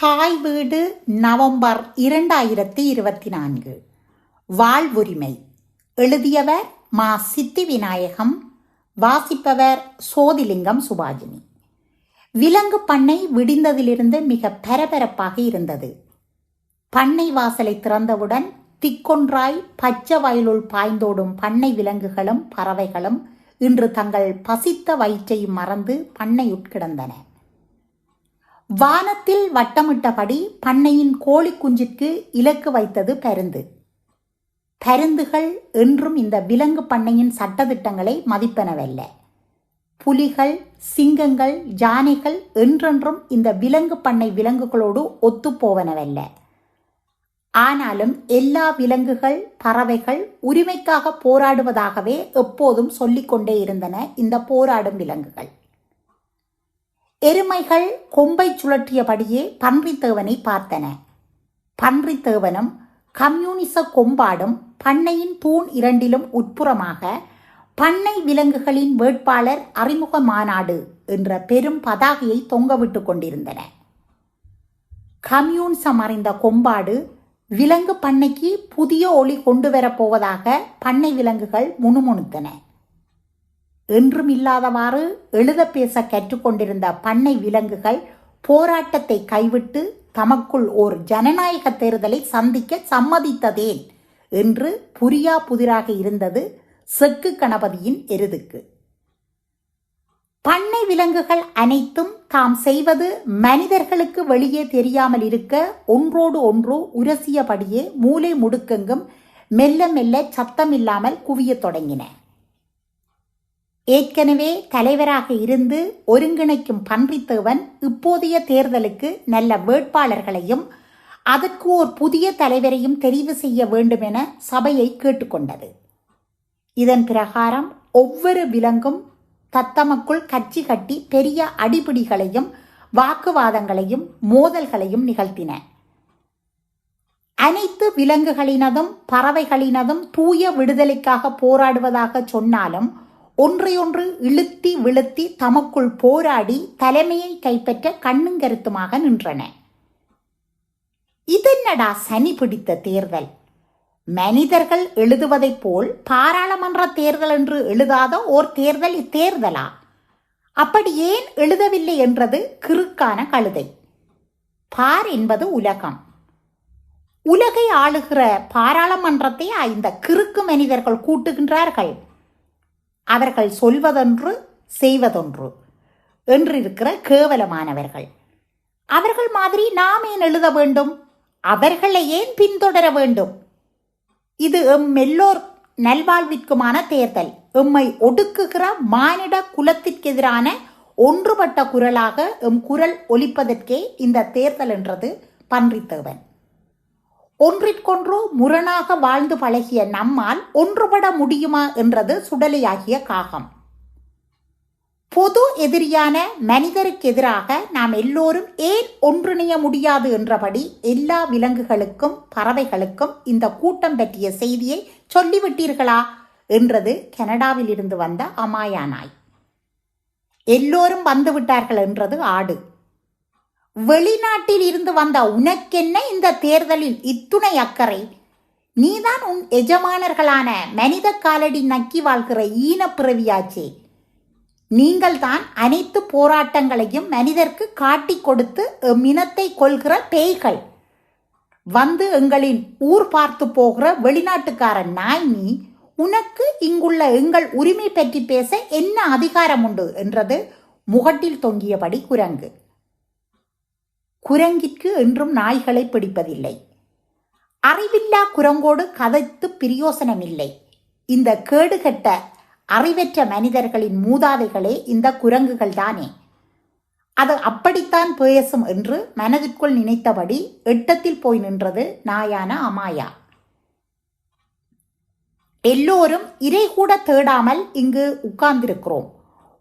தாய் வீடு நவம்பர் இரண்டாயிரத்தி இருபத்தி நான்கு. வாழ்வுரிமை. எழுதியவர் மா சித்தி விநாயகம் வாசிப்பவர் சோதிலிங்கம் சுபாஜினி. விலங்கு பண்ணை விடிந்ததிலிருந்து மிக பரபரப்பாக இருந்தது. பண்ணை வாசலை திறந்தவுடன் திக்கொன்றாய் பச்சை வயலுள் பாய்ந்தோடும் பண்ணை விலங்குகளும் பறவைகளும் இன்று தங்கள் பசித்த வயிற்றையும் மறந்து பண்ணை உட்கிடந்தன வானத்தில் வட்டமிட்டபடி பண்ணையின் கோழி குஞ்சிற்கு இலக்கு வைத்தது பருந்து. பருந்துகள் என்றும் இந்த விலங்கு பண்ணையின் சட்டதிட்டங்களை மதிப்பனவல்ல. புலிகள் சிங்கங்கள் யானைகள் என்றென்றும் இந்த விலங்கு பண்ணை விலங்குகளோடு ஒத்துப்போவனவல்ல. ஆனாலும் எல்லா விலங்குகள் பறவைகள் உரிமைக்காக போராடுவதாகவே எப்போதும் சொல்லிக்கொண்டே இருந்தன இந்த போராடும் விலங்குகள். எருமைகள் கொம்பை சுழற்றியபடியே பன்றித்தேவனை பார்த்தன. பன்றித்தேவனும் கம்யூனிச கொம்பாடும் பண்ணையின் தூண் இரண்டிலும் உட்புறமாக பண்ணை விலங்குகளின் வேட்பாளர் அறிமுக மாநாடு என்ற பெரும் பதாகையை தொங்கவிட்டுக் கொண்டிருந்தன. கம்யூனிசம் அறிந்த கொம்பாடு விலங்கு பண்ணைக்கு புதிய ஒளி கொண்டு வரப்போவதாக பண்ணை விலங்குகள் முணுமுணுத்தன. என்றும் இல்லாதவாறு எழுத பேச கற்றுக்கொண்டிருந்த பண்ணை விலங்குகள் போராட்டத்தை கைவிட்டு தமக்குள் ஓர் ஜனநாயக தேர்தலை சந்திக்க சம்மதித்ததேன் என்று புரியா புதிராக இருந்தது செக்கு கணபதியின் எருதுக்கு. பண்ணை விலங்குகள் அனைத்தும் தாம் செய்வது மனிதர்களுக்கு வெளியே தெரியாமல் இருக்க ஒன்றோடு ஒன்று உரசியபடியே மூலை முடுக்கெங்கும் மெல்ல மெல்ல சத்தமில்லாமல் குவியத் தொடங்கின. ஏற்கனவே தலைவராக இருந்து ஒருங்கிணைக்கும் பன்றித்தேவன் இப்போதைய தேர்தலுக்கு நல்ல வேட்பாளர்களையும் அதற்கு ஓர் புதிய தலைவரையும் தெரிவு செய்ய வேண்டும் என சபையை கேட்டுக்கொண்டது. இதன் பிரகாரம் ஒவ்வொரு விலங்கும் தத்தமக்குள் கட்சி கட்டி பெரிய அடிபிடிகளையும் வாக்குவாதங்களையும் மோதல்களையும் நிகழ்த்தின. அனைத்து விலங்குகளினதும் பறவைகளினதும் தூய விடுதலைக்காக போராடுவதாக சொன்னாலும் ஒன்றையொன்று இழுத்தி விழுத்தி தமக்குள் போராடி தலைமையை கைப்பற்ற கண்ணும் கருத்துமாக நின்றன. இதென்னடா சனி பிடித்த தேர்தல்? மனிதர்கள் எழுதுவதைப் போல் பாராளுமன்ற தேர்தல் என்று எழுதாத ஓர் தேர்தல் இத்தேர்தலா? அப்படி ஏன் எழுதவில்லை என்றது கிறுக்கான கழுதை. பார் என்பது உலகம். உலகை ஆளுகிற பாராளுமன்றத்தை இந்த கிறுக்கு மனிதர்கள் கூட்டுகின்றார்கள். அவர்கள் சொல்வதொன்று செய்வதொன்று என்றிருக்கிற கேவலமானவர்கள். அவர்கள் மாதிரி நாம் ஏன் எழுத வேண்டும்? அவர்களை ஏன் பின்தொடர வேண்டும்? இது எம் எல்லோர் நல்வாழ்விற்குமான தேர்தல். எம்மை ஒடுக்குகிற மானிட குலத்திற்கெதிரான ஒன்றுபட்ட குரலாக எம் குரல் ஒலிப்பதற்கே இந்த தேர்தல் என்றது பன்றித்தேவன். ஒன்றிற்கொன்று முரணாக வாழ்ந்து பழகிய நம்மால் ஒன்றுபட முடியுமா என்றது சுடலையாகிய காகம். பொது எதிரியான மனிதருக்கு எதிராக நாம் எல்லோரும் ஏன் ஒன்றிணைய முடியாது என்றபடி எல்லா விலங்குகளுக்கும் பறவைகளுக்கும் இந்த கூட்டம் பற்றிய செய்தியை சொல்லிவிட்டீர்களா என்றது கனடாவில் இருந்து வந்த அமாயா நாய். எல்லோரும் வந்துவிட்டார்கள் என்றது ஆடு. வெளிநாட்டில் இருந்து வந்த உனக்கென்ன இந்த தேர்தலில் இத்துணை அக்கறை? நீதான் உன் எஜமானர்களான மனித காலடி நக்கி வாழ்கிற ஈனப்பிறவியாச்சே நீங்கள்தான் அனைத்து போராட்டங்களையும் மனிதர்க்கு காட்டிக் கொடுத்து மினத்தை கொள்கிற பேய்கள். வந்து எங்களின் ஊர் பார்த்து போகிற வெளிநாட்டுக்காரன் நாய் நீ உனக்கு இங்குள்ள எங்கள் உரிமை பற்றி பேச என்ன அதிகாரம் உண்டு? என்றது முகட்டில் தொங்கியபடி குரங்கு. குரங்கிற்கு என்றும் நாய்களை பிடிப்பதில்லை. அறிவில்லா குரங்கோடு கதைத்து பிரியோசனமில்லை. இந்த கேடுகட்ட அறிவற்ற மனிதர்களின் மூதாதைகளே இந்த குரங்குகள் தானே. அது அப்படித்தான் பேசும் என்று மனதிற்குள் நினைத்தபடி எட்டத்தில் போய் நின்றது நாயான அமாயா. எல்லோரும் இறை கூட தேடாமல் இங்கு உட்கார்ந்திருக்கிறோம்.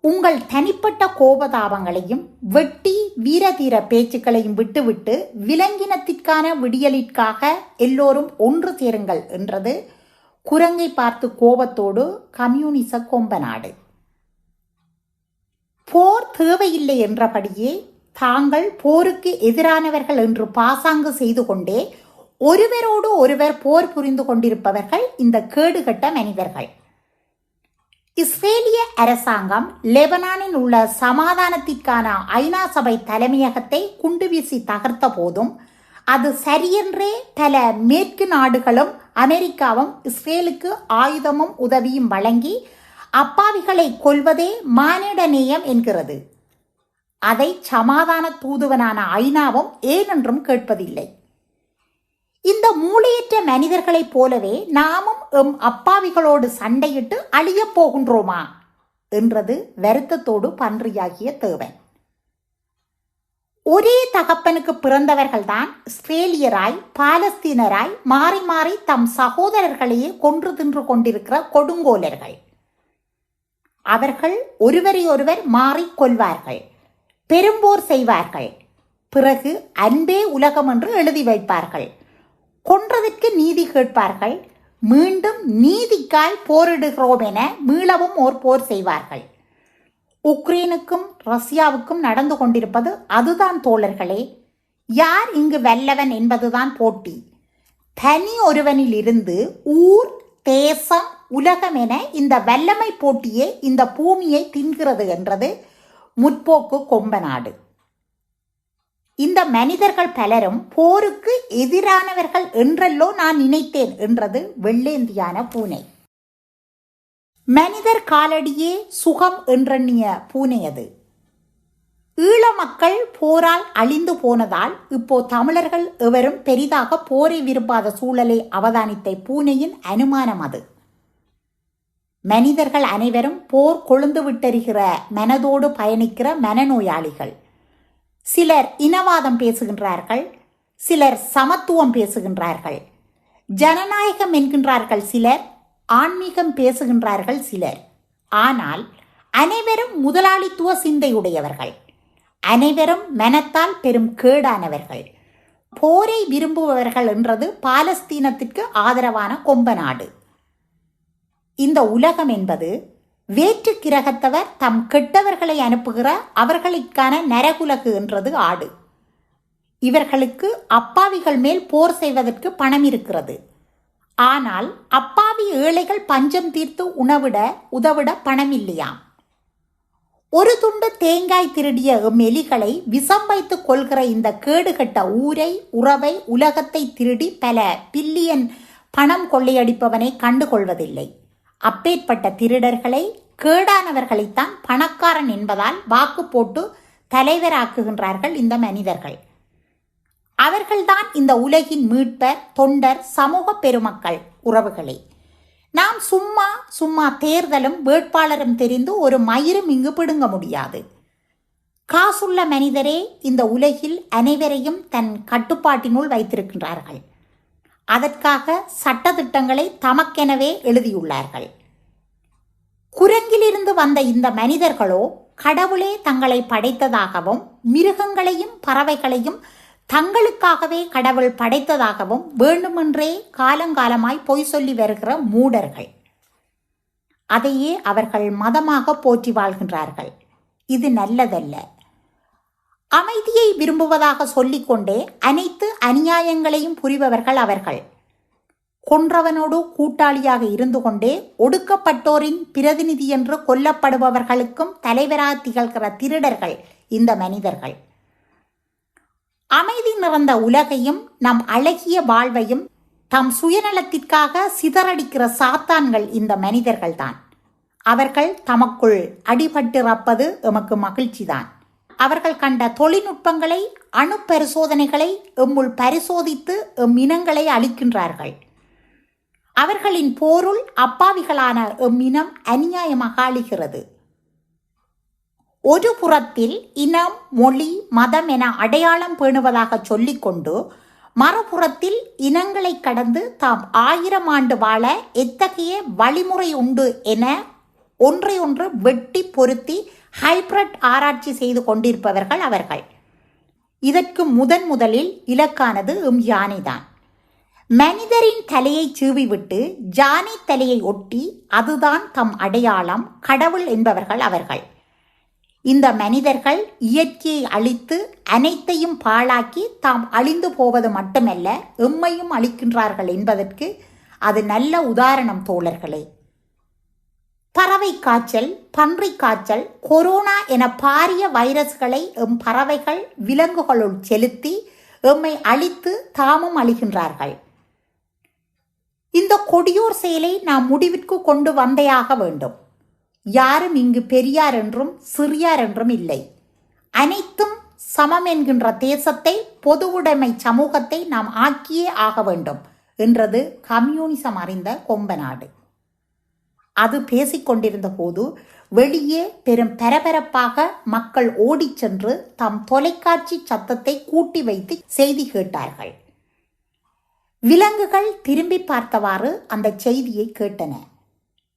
உங்கள் தனிப்பட்ட கோபதாபங்களையும் வெட்டி வீரதீர பேச்சுக்களையும் விட்டுவிட்டு விலங்கினத்திற்கான விடியலிற்காக எல்லோரும் ஒன்று சேருங்கள் என்றது குரங்கை பார்த்து கோபத்தோடு கம்யூனிச கொம்ப நாடு போர் தேவையில்லை என்றபடியே தாங்கள் போருக்கு எதிரானவர்கள் என்று பாசாங்கு செய்து கொண்டே ஒருவரோடு ஒருவர் போர் புரிந்து கொண்டிருப்பவர்கள் இந்த கேடுகட்ட மனிதர்கள். இஸ்ரேலிய அரசாங்கம் லெபனானில் உள்ள சமாதானத்திற்கான ஐநா சபை தலைமையகத்தை குண்டுவீசி தகர்த்த போதும் அது சரியென்றே பல மேற்கு நாடுகளும் அமெரிக்காவும் இஸ்ரேலுக்கு ஆயுதமும் உதவியும் வழங்கி அப்பாவிகளை கொல்வதே மானிட நேயம் என்கிறது. அதை சமாதான தூதுவனான ஐநாவும் ஏனென்றும் கேட்பதில்லை. இந்த மூளையற்ற மனிதர்களைப் போலவே நாமும் எம் அப்பாவிகளோடு சண்டையிட்டு அழியப் போகின்றோமா? என்றது வருத்தத்தோடு பன்றியாகிய தேவன். ஒரே தகப்பனுக்கு பிறந்தவர்கள்தான் இஸ்ரேலியராய் பாலஸ்தீனராய் மாறி மாறி தம் சகோதரர்களையே கொன்று தின்று கொண்டிருக்கிற கொடுங்கோலர்கள். அவர்கள் ஒருவரை ஒருவர் கொள்வார்கள் பெரும்போர் செய்வார்கள் பிறகு அன்பே உலகம் என்று எழுதி வைப்பார்கள் கொன்றதற்கு நீதி கேட்பார்கள் மீண்டும் நீதிக்காய் போரிடுகிறோம் என மீளவும் ஓர் போர் செய்வார்கள். உக்ரைனுக்கும் ரஷ்யாவுக்கும் நடந்து கொண்டிருப்பது அதுதான் தோழர்களே. யார் இங்கு வல்லவன் என்பதுதான் போட்டி. தனி ஒருவனில் இருந்து ஊர் தேசம் உலகம் என இந்த வல்லமை போட்டியே இந்த பூமியை தின்கிறது என்றது முற்போக்கு கொம்பநாடு. இந்த மனிதர்கள் பலரும் போருக்கு எதிரானவர்கள் என்றல்லோ நான் நினைத்தேன் என்றது வெள்ளேந்தியான பூனை. மனிதர் காலடியே சுகம் என்றெண்ணிய பூனை அது. ஈழ மக்கள் போரால் அழிந்து போனதால் இப்போ தமிழர்கள் எவரும் பெரிதாக போரை விரும்பாத சூழலை அவதானித்த பூனையின் அனுமானம் அது. மனிதர்கள் அனைவரும் போர் கொழுந்து விட்டறிகிற மனதோடு பயணிக்கிற மனநோயாளிகள். சிலர் இனவாதம் பேசுகின்றார்கள் சிலர் சமத்துவம் பேசுகின்றார்கள். ஜனநாயகம் என்கின்றார்கள் சிலர் ஆன்மீகம் பேசுகின்றார்கள் சிலர். ஆனால் அனைவரும் முதலாளித்துவ சிந்தையுடையவர்கள். அனைவரும் மனத்தால் பெரும் கேடானவர்கள். போரை விரும்புபவர்கள் என்றது பாலஸ்தீனத்திற்கு ஆதரவான கொம்ப நாடு. இந்த உலகம் என்பது வேற்று கிரகத்தவர் தம் கெட்டவர்களை அனுப்புகிற அவர்களுக்கான நரகுலகு என்றது ஆடு. இவர்களுக்கு அப்பாவிகள் மேல் போர் செய்வதற்கு பணம் இருக்கிறது. ஆனால் அப்பாவி ஏழைகள் பஞ்சம் தீர்த்து உணவிட உதவிட பணம் இல்லையாம். ஒரு துண்டு தேங்காய் திருடிய எலிகளை விஷம் வைத்து கொள்கிற இந்த கேடுகட்ட ஊரை உறவை உலகத்தை திருடி பல பில்லியன் பணம் கொள்ளையடிப்பவனை கண்டுகொள்வதில்லை. அப்பேற்பட்ட திருடர்களை கேடானவர்களைத்தான் பணக்காரன் என்பதால் வாக்கு போட்டு தலைவராக்குகின்றார்கள் இந்த மனிதர்கள். அவர்கள்தான் இந்த உலகின் மீட்பர் தொண்டர் சமூக பெருமக்கள் உறவுகளே. நாம் சும்மா சும்மா தேர்தலும் வேட்பாளரும் தெரிந்து ஒரு மயிரும் இங்கு பிடுங்க முடியாது. காசுள்ள மனிதரே இந்த உலகில் அனைவரையும் தன் கட்டுப்பாட்டினுள் வைத்திருக்கின்றார்கள். அதற்காக சட்டத்திட்டங்களை தமக்கெனவே எழுதியுள்ளார்கள். குரங்கிலிருந்து வந்த இந்த மனிதர்களோ கடவுளே தங்களை படைத்ததாகவும் மிருகங்களையும் பறவைகளையும் தங்களுக்காகவே கடவுள் படைத்ததாகவும் வேண்டுமென்றே காலங்காலமாய் பொய் சொல்லி வருகிற மூடர்கள். அதையே அவர்கள் மதமாக போற்றி வாழ்கின்றார்கள். இது நல்லதல்ல. அமைதியை விரும்புவதாக சொல்லிக்கொண்டே அனைத்து அநியாயங்களையும் புரிபவர்கள் அவர்கள். கொன்றவனோடு கூட்டாளியாக இருந்து கொண்டே ஒடுக்கப்பட்டோரின் பிரதிநிதி என்று கொல்லப்படுபவர்களுக்கும் தலைவராக திகழ்கிற திருடர்கள் இந்த மனிதர்கள். அமைதி நிறந்த உலகையும் நம் அழகிய வாழ்வையும் தம் சுயநலத்திற்காக சிதறடிக்கிற சாத்தான்கள் இந்த மனிதர்கள்தான். அவர்கள் தமக்குள் அடிபட்டிறப்பது எமக்கு மகிழ்ச்சிதான். அவர்கள் கண்ட தொழில்நுட்பங்களை அணு பரிசோதனைகளை எம்முள் பரிசோதித்து எம் இனங்களை அளிக்கின்றார்கள். அவர்களின் போருள் அப்பாவிகளான எம் இனம் அநியாயமாக அழிகிறது. ஒரு புறத்தில் இனம் மொழி மதம் என அடையாளம் பேணுவதாக சொல்லிக்கொண்டு மறுபுறத்தில் இனங்களை கடந்து தாம் ஆயிரம் ஆண்டு வாழ எத்தகைய வழிமுறை உண்டு என ஒன்றை ஒன்று வெட்டி பொருத்தி ஹைப்ரட் ஆராய்ச்சி செய்து கொண்டிருப்பவர்கள் அவர்கள். இதற்கு முதன் முதலில் இலக்கானது எம் யானைதான். மனிதரின் தலையை சீவிவிட்டு ஜானி தலையை ஒட்டி அதுதான் தம் அடையாளம் கடவுள் என்பவர்கள் அவர்கள். இந்த மனிதர்கள் இயற்கையை அழித்து அனைத்தையும் பாழாக்கி தாம் அழிந்து போவது மட்டுமல்ல எம்மையும் அழிக்கின்றார்கள் என்பதற்கு அது நல்ல உதாரணம் தோழர்களே. பறவை காய்ச்சல் பன்றி காய்ச்சல் கொரோனா என பாரிய வைரஸ்களை எம் பறவைகள் விலங்குகளுள் செலுத்தி எம்மை அழித்து தாமும் அழிகின்றார்கள். இந்த கொடியோர் செயலை நாம் முடிவிற்கு கொண்டு வந்தையாக வேண்டும். யாரும் இங்கு பெரியார் என்றும் சிறியார் என்றும் இல்லை. அனைத்தும் சமம் என்கின்ற தேசத்தை பொதுவுடைமை சமூகத்தை நாம் ஆக்கியே ஆக வேண்டும் என்றது கம்யூனிசம் அறிந்த கொம்ப நாடு. அது பேசிக்கொண்டிருந்த போது வெளியே பெரும் பரபரப்பாக மக்கள் ஓடிச் சென்று தம் தொலைக்காட்சி சத்தத்தை கூட்டி வைத்து செய்தி கேட்டார்கள். விலங்குகள் திரும்பி பார்த்தவாறு அந்த செய்தியை கேட்டன.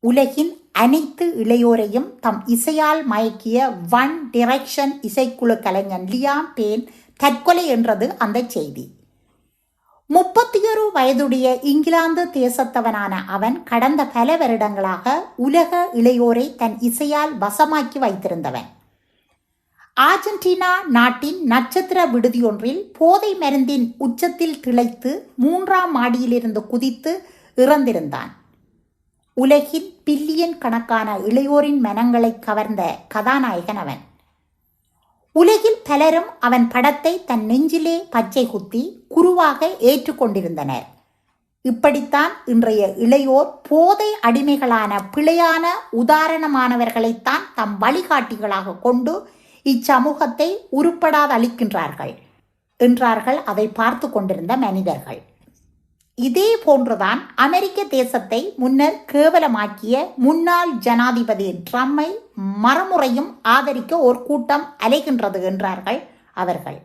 உலகின் அனைத்து இளையோரையும் தம் இசையால் மயக்கிய ஒன் டிரெக்ஷன் இசைக்குழு கலைஞன் லியாம் பேன் தற்கொலை என்றது அந்த செய்தி. முப்பத்தியொரு வயதுடைய இங்கிலாந்து தேசத்தவனான அவன் கடந்த பல வருடங்களாக உலக இளையோரை தன் இசையால் வசமாக்கி வைத்திருந்தவன். ஆர்ஜென்டினா நாட்டின் நட்சத்திர விடுதியொன்றில் போதை மருந்தின் உச்சத்தில் திளைத்து மூன்றாம் மாடியிலிருந்து குதித்து இறந்திருந்தான். உலகின் பில்லியன் கணக்கான இளையோரின் மனங்களை கவர்ந்த கதாநாயகன் அவன். உலகில் பலரும் அவன் படத்தை தன் நெஞ்சிலே பச்சை குத்தி குருவாக ஏற்றுக்கொண்டிருந்தனர். இப்படித்தான் இன்றைய இளையோர் போதை அடிமைகளான பிழையான உதாரணமானவர்களைத்தான் தம் வழிகாட்டிகளாக கொண்டு இச்சமூகத்தை உருப்படாதளிக்கின்றார்கள் என்றார்கள் அதை பார்த்து கொண்டிருந்த மனிதர்கள். இதே போன்றுதான் அமெரிக்க தேசத்தை முன்னர் கேவலமாக்கிய முன்னாள் ஜனாதிபதி ட்ரம்மை மறுமுறையும் ஆதரிக்க ஒரு கூட்டம் அலைகின்றது என்றார்கள் அவர்கள்.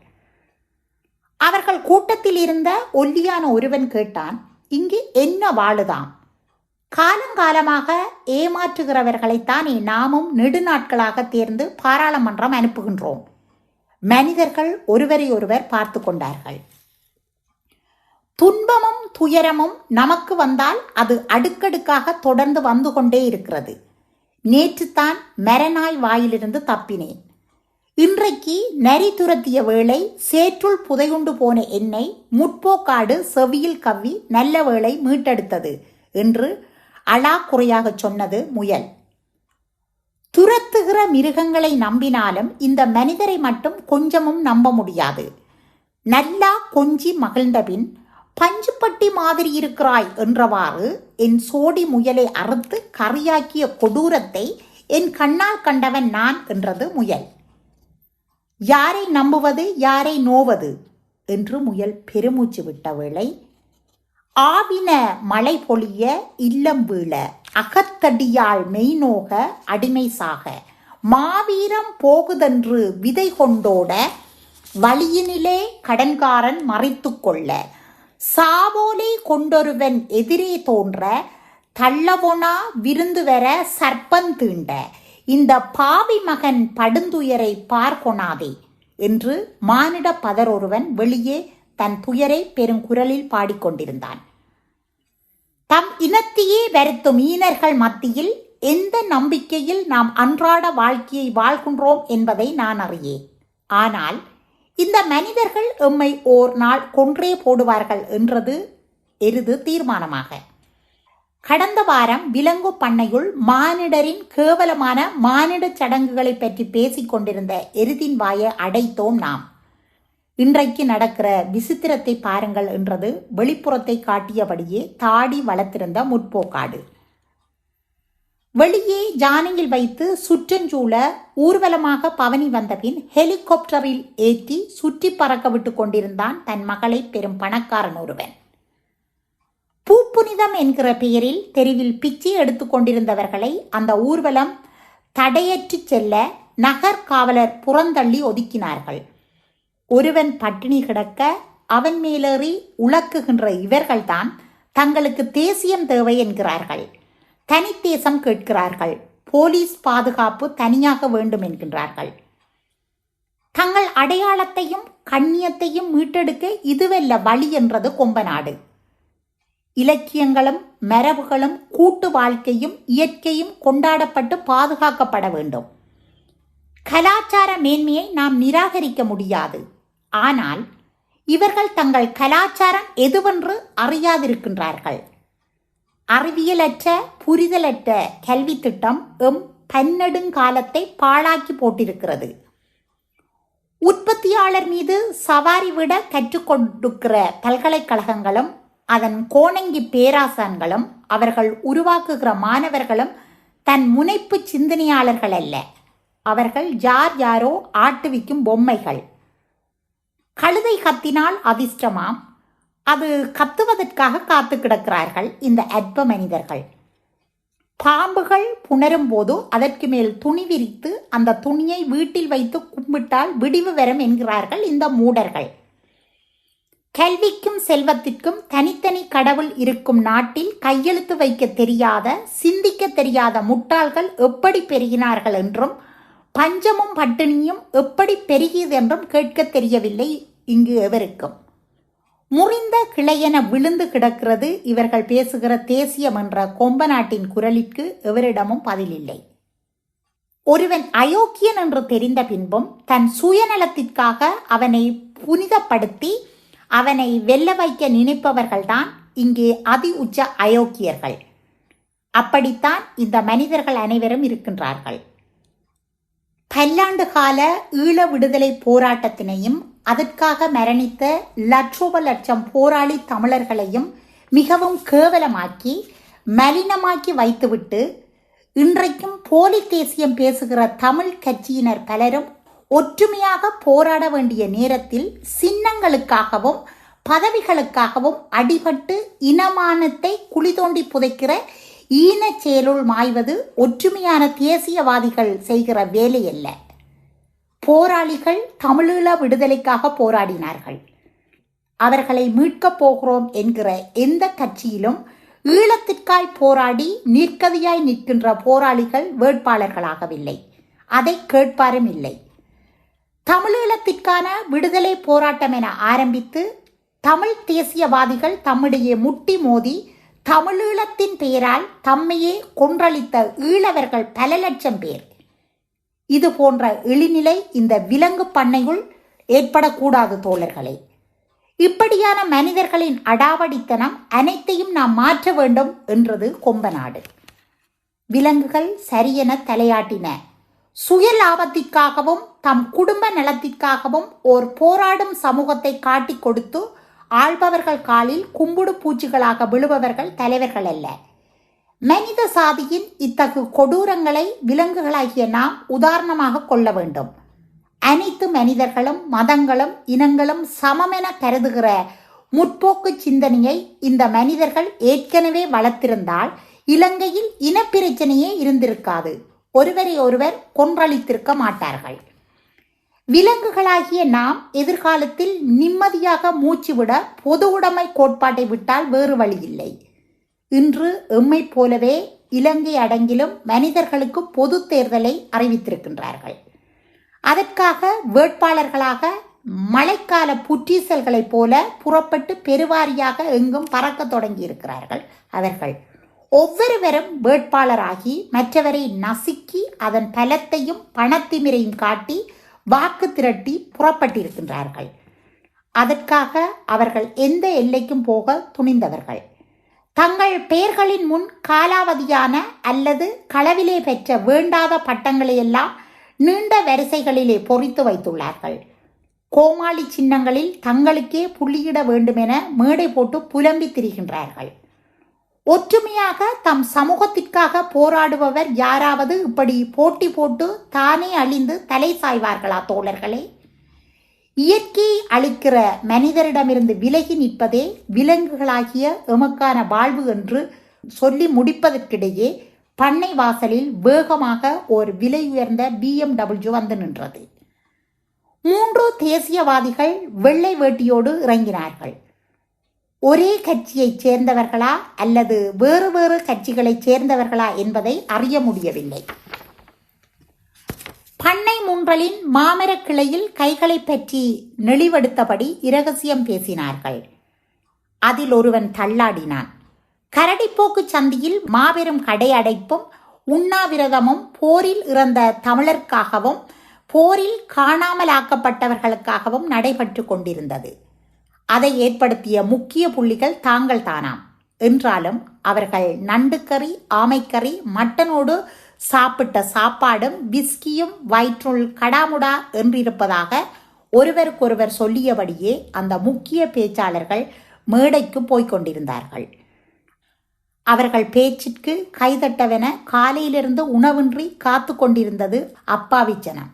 அவர்கள் கூட்டத்தில் இருந்த ஒல்லியான ஒருவன் கேட்டான் இங்கு என்ன வாழுதாம்? காலங்காலமாக ஏமாற்றுகிறவர்களைத்தானே நாமும் நெடுநாட்களாக தேர்ந்து பாராளுமன்றம் அனுப்புகின்றோம். மனிதர்கள் ஒருவரை ஒருவர் பார்த்து கொண்டார்கள். துன்பமும் துயரமும் நமக்கு வந்தால் அது அடுக்கடுக்காக தொடர்ந்து வந்து கொண்டே இருக்கிறது. நேற்றுத்தான் மரநாய் வாயிலிருந்து தப்பினேன். இன்றைக்கு நரி துரத்திய வேளை சேற்றுள் புதையுண்டு போன என்னை முற்போக்காடு செவியில் கவ்வி நல்ல வேளை மீட்டெடுத்தது என்று அழாக்குறையாக சொன்னது முயல். துரத்துகிற மிருகங்களை நம்பினாலும் இந்த மனிதரை மட்டும் கொஞ்சமும் நம்ப முடியாது. நல்லா கொஞ்சி மகிழ்ந்தபின் பஞ்சுப்பட்டி மாதிரி இருக்கிறாய் என்றவாறு என் சோடி முயலை அறுத்து கறியாக்கிய கொடூரத்தை என் கண்ணால் கண்டவன் நான் என்றது முயல். யாரை நம்புவது யாரை நோவது? என்று முயல் பெருமூச்சு விட்ட வேளை ஆவின மழை பொழிய இல்லம் வீழ அகத்தடியால் மெய்நோக அடிமை சாக மாவீரம் போகுதென்று விதை கொண்டோட வழியினிலே கடன்காரன் மறைத்து கொள்ள சாவோலை கொண்டொருவன் எதிரே தோன்ற தள்ளவொனா விருந்து வர சர்ப்பந்தீண்ட இந்த பாவி மகன் படுந்துயரை பார்கொணாதே என்று மானிட பதரொருவன் வெளியே தன் துயரை பெருங்குரலில் பாடிக்கொண்டிருந்தான் தம் இனத்தையே வருத்தும் ஈனர்கள் மத்தியில் எந்த நம்பிக்கையில் நாம் அன்றாட வாழ்க்கையை வாழ்கின்றோம் என்பதை நான் அறியேன். ஆனால் இந்த மனிதர்கள் எம்மை ஓர் நாள் கொன்றே போடுவார்கள் என்றது எருது தீர்மானமாக. கடந்த வாரம் விலங்கு பண்ணையுள் மானிடரின் கேவலமான மானிட சடங்குகளை பற்றி பேசிக் கொண்டிருந்த எருதின் வாயை அடைத்தோம் நாம். இன்றைக்கு நடக்கிற விசித்திரத்தை பாருங்கள் என்றது வெளிப்புறத்தை காட்டியபடியே தாடி வளர்த்திருந்த முற்போக்காடு. வெளியே ஜானையில் வைத்து சுற்றஞ்சூழ ஊர்வலமாக பவனி வந்தபின் ஹெலிகாப்டரில் ஏற்றி சுற்றி பறக்க விட்டு கொண்டிருந்தான் தன் மகளை பெரும் பணக்காரன் ஒருவன். பூப்புனிதம் என்கிற பெயரில் தெருவில் பிச்சை எடுத்துக்கொண்டிருந்தவர்களை அந்த ஊர்வலம் தடையற்று செல்ல நகர் காவலர் புறந்தள்ளி ஒதுக்கினார்கள். ஒருவன் பட்டினி கிடக்க அவன் மேலேறி உழக்குகின்ற இவர்கள்தான் தங்களுக்கு தேசியம் தேவை என்கிறார்கள். தனித்தேசம் கேட்கிறார்கள். போலீஸ் பாதுகாப்பு தனியாக வேண்டும் என்கின்றார்கள். தங்கள் அடையாளத்தையும் கண்ணியத்தையும் மீட்டெடுக்க இதுவல்ல வழி என்றது கொம்பநாடு. இலக்கியங்களும் மரபுகளும் கூட்டு வாழ்க்கையும் இயற்கையும் கொண்டாடப்பட்டு பாதுகாக்கப்பட வேண்டும். கலாச்சார மேன்மையை நாம் நிராகரிக்க முடியாது. ஆனால் இவர்கள் தங்கள் கலாச்சாரம் எதுவென்று அறியாதிருக்கின்றார்கள். அறிவியலற்ற புரிதலற்ற கல்வி திட்டம் எம் பன்னெடுங்காலத்தை பாழாக்கி போட்டிருக்கிறது. உற்பத்தியாளர் மீது சவாரி விட கற்றுக்கொடுக்கிற பல்கலைக்கழகங்களும் அதன் கோணங்கி பேராசான்களும் அவர்கள் உருவாக்குகிற மாணவர்களும் தன் முனைப்பு சிந்தனையாளர்கள் அல்ல. அவர்கள் யார் யாரோ ஆட்டுவிக்கும் பொம்மைகள். கழுதை கத்தினால் அதிர்ஷ்டமாம். அது கத்துவதற்காக காத்து கிடக்கிறார்கள் இந்த அற்ப மனிதர்கள். பாம்புகள் புணரும் போது அதற்கு மேல் துணி விரித்து அந்த துணியை வீட்டில் வைத்து கும்பிட்டால் விடிவு வரும் என்கிறார்கள் இந்த மூடர்கள். கல்விக்கும் செல்வத்திற்கும் தனித்தனி கடவுள் இருக்கும் நாட்டில் கையெழுத்து வைக்க தெரியாத சிந்திக்க தெரியாத முட்டாள்கள் எப்படி பெருகினார்கள் என்றும் பஞ்சமும் பட்டினியும் எப்படி பெருகியது என்றும் கேட்க தெரியவில்லை இங்கு எவருக்கும். முறிந்த கிளையென விழுந்து கிடக்கிறது இவர்கள் பேசுகிற தேசியம் என்ற கொம்ப நாட்டின் குரலிற்கு எவரிடமும் பதிலில்லை. ஒருவன் அயோக்கியன் என்று தெரிந்த பின்பும் தன் சுயநலத்திற்காக அவனை புனிதப்படுத்தி அவனை வெல்ல வைக்க நினைப்பவர்கள்தான் இங்கே அதி உச்ச அயோக்கியர்கள். அப்படித்தான் இந்த மனிதர்கள் அனைவரும் இருக்கின்றார்கள். பல்லாண்டு கால ஈழ விடுதலை போராட்டத்தினையும் அதற்காக மரணித்த லட்சோப லட்சம் போராளி தமிழர்களையும் மிகவும் கேவலமாக்கி மலினமாக்கி வைத்துவிட்டு இன்றைக்கும் போலி தேசியம் பேசுகிற தமிழ் கட்சியினர் பலரும் ஒற்றுமையாக போராட வேண்டிய நேரத்தில் சின்னங்களுக்காகவும் பதவிகளுக்காகவும் அடிபட்டு இனமானத்தை குளிதோண்டி புதைக்கிற ஈன செயலுள் மாய்வது ஒற்றுமையான தேசியவாதிகள் செய்கிற வேலை அல்ல போராளிகள் தமிழீழ விடுதலைக்காக போராடினார்கள். அவர்களை மீட்கப் போகிறோம் என்கிற எந்த கட்சியிலும் ஈழத்திற்காய் போராடி நிற்கதியாய் நிற்கின்ற போராளிகள் வேட்பாளர்களாகவில்லை. அதை கேட்பாரும் இல்லை. தமிழீழத்திற்கான விடுதலை போராட்டம் என ஆரம்பித்து தமிழ் தேசியவாதிகள் தம்மிடையே முட்டி மோதி தமிழீழத்தின் பெயரால் தம்மையே கொன்றளித்த ஈழவர்கள் பல லட்சம் பேர். இது போன்ற இழிநிலை இந்த விலங்கு பண்ணையுள் ஏற்படக்கூடாது தோழர்களே. இப்படியான மனிதர்களின் அடாவடித்தனம் அனைத்தையும் நாம் மாற்ற வேண்டும் என்றது கொம்பநாடு. விலங்குகள் சரியென தலையாட்டின. சுய லாபத்திற்காகவும் தம் குடும்ப நலத்திற்காகவும் ஓர் போராடும் சமூகத்தை காட்டிக் கொடுத்து ஆள்பவர்கள் காலில் கும்புடு பூச்சிகளாக விழுபவர்கள் தலைவர்கள் அல்ல. மனித சாதியின் இத்தகு கொடூரங்களை விலங்குகளாகிய நாம் உதாரணமாக கொள்ள வேண்டும். அனைத்து மனிதர்களும் மதங்களும் இனங்களும் சமமென கருதுகிற முற்போக்கு சிந்தனையை இந்த மனிதர்கள் ஏற்கனவே வளர்த்திருந்தால் இலங்கையில் இனப்பிரச்சனையே இருந்திருக்காது. ஒருவரை ஒருவர் கொன்றளித்திருக்க மாட்டார்கள். விலங்குகளாகிய நாம் எதிர்காலத்தில் நிம்மதியாக மூச்சுவிட பொது உடைமை கோட்பாட்டை விட்டால் வேறு வழியில்லை இன்று எம்மை போலவே இலங்கை அடங்கிலும் மனிதர்களுக்கு பொது தேர்தலை அறிவித்திருக்கின்றார்கள். அதற்காக வேட்பாளர்களாக மழைக்கால புற்றீசல்களைப் போல புறப்பட்டு பெருவாரியாக எங்கும் பறக்க தொடங்கி இருக்கிறார்கள் அவர்கள். ஒவ்வொருவரும் வேட்பாளராகி மற்றவரை நசுக்கி அதன் பலத்தையும் பணத்திமிரையும் காட்டி வாக்கு திரட்டி புறப்பட்டிருக்கின்றார்கள். அதற்காக அவர்கள் எந்த எல்லைக்கும் போக துணிந்தவர்கள். தங்கள் பெயர்களின் முன் காலாவதியான அல்லது களவிலே பெற்ற வேண்டாத பட்டங்களையெல்லாம் நீண்ட வரிசைகளிலே பொறித்து வைத்துள்ளார்கள். கோமாளி சின்னங்களில் தங்களுக்கே புள்ளியிட வேண்டுமென மேடை போட்டு புலம்பி திரிகின்றார்கள். ஒற்றுமையாக தம் சமூகத்திற்காக போராடுபவர் யாராவது இப்படி போட்டி போட்டு தானே அழிந்து தலை சாய்வார்களா தோழர்களே? இயற்கை அளிக்கிற மனிதரிடமிருந்து விலகி நிற்பதே விலங்குகளாகிய எமக்கான வாழ்வு என்று சொல்லி முடிப்பதற்கிடையே பண்ணை வாசலில் வேகமாக ஒரு விலை உயர்ந்த பிஎம்டபிள்யூ வந்து நின்றது. மூன்று தேசியவாதிகள் வெள்ளை வேட்டியோடு இறங்கினார்கள். ஒரே கட்சியைச் சேர்ந்தவர்களா அல்லது வேறு வேறு கட்சிகளைச் சேர்ந்தவர்களா என்பதை அறிய முடியவில்லை. பண்ணை முன்றலின் மாமரக் கிளையில் கைகளை பற்றி நெளிவெடுத்தபடி இரகசியம் பேசினார்கள். அதில் ஒருவன் தள்ளாடினான். கரடிப்போக்கு சந்தியில் மாபெரும் கடை அடைப்பும் உண்ணாவிரதமும் போரில் இறந்த தமிழர்க்காகவும் போரில் காணாமலாக்கப்பட்டவர்களுக்காகவும் நடைபெற்று கொண்டிருந்தது. அதை ஏற்படுத்திய முக்கிய புள்ளிகள் தாங்கள் தானாம். என்றாலும் அவர்கள் நண்டுக்கறி ஆமைக்கறி மட்டனோடு சாப்பிட்ட சாப்பாடும் விஸ்கியும் வயிற்றுள் கடாமுடா என்றிருப்பதாக ஒருவருக்கொருவர் சொல்லியபடியே அந்த முக்கிய பேச்சாளர்கள் மேடைக்கு போய்க் கொண்டிருந்தார்கள். அவர்கள் பேச்சிற்கு கைதட்டவென காலையிலிருந்து உணவின்றி காத்து கொண்டிருந்தது அப்பாவிச்சனம்